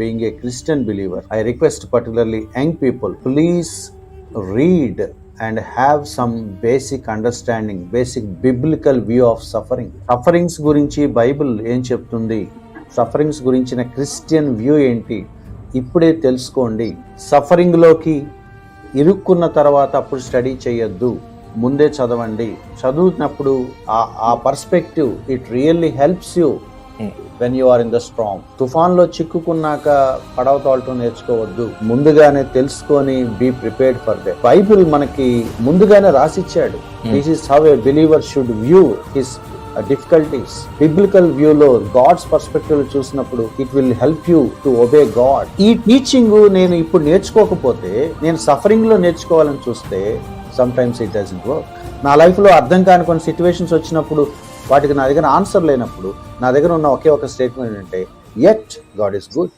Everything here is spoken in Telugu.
being a Christian believer I request particularly young people please read and have some basic understanding basic biblical view of suffering sufferings గురించి బైబిల్ ఏం చెప్తుంది సఫరింగ్స్ గురించిన క్రిస్టియన్ వ్యూ ఏంటి ఇప్పుడే తెలుసుకోండి సఫరింగ్లోకి ఇరుక్కున్న తర్వాత అప్పుడు స్టడీ చేయొద్దు ముందే చదవండి చదువుతున్నప్పుడు ఆ perspective it really helps you when you are in the strong తుఫాన్లో చిక్కుకున్నాక పడవ తోలటం నేర్చుకోవద్దు. ముందుగానే తెలుసుకొని be prepared for the Bible మనకి ముందుగానే రాసిచ్చాడు. This is how a believer should view his difficulties biblical వ్యూలో గాడ్స్ పర్స్పెక్టివ్ చూసినప్పుడు it will help you to obey God ఈ టీచింగ్ నేను ఇప్పుడు నేర్చుకోకపోతే నేను సఫరింగ్లో నేర్చుకోవాలని చూస్తే sometimes it doesn't work నా లైఫ్లో అర్థం కాని కొన్ని సిచ్యువేషన్స్ వచ్చినప్పుడు వాటికి నా దగ్గర ఆన్సర్ లేనప్పుడు నా దగ్గర ఉన్న ఒకే ఒక స్టేట్మెంట్ ఏంటంటే ఎట్ గాడ్ ఈస్ గుడ్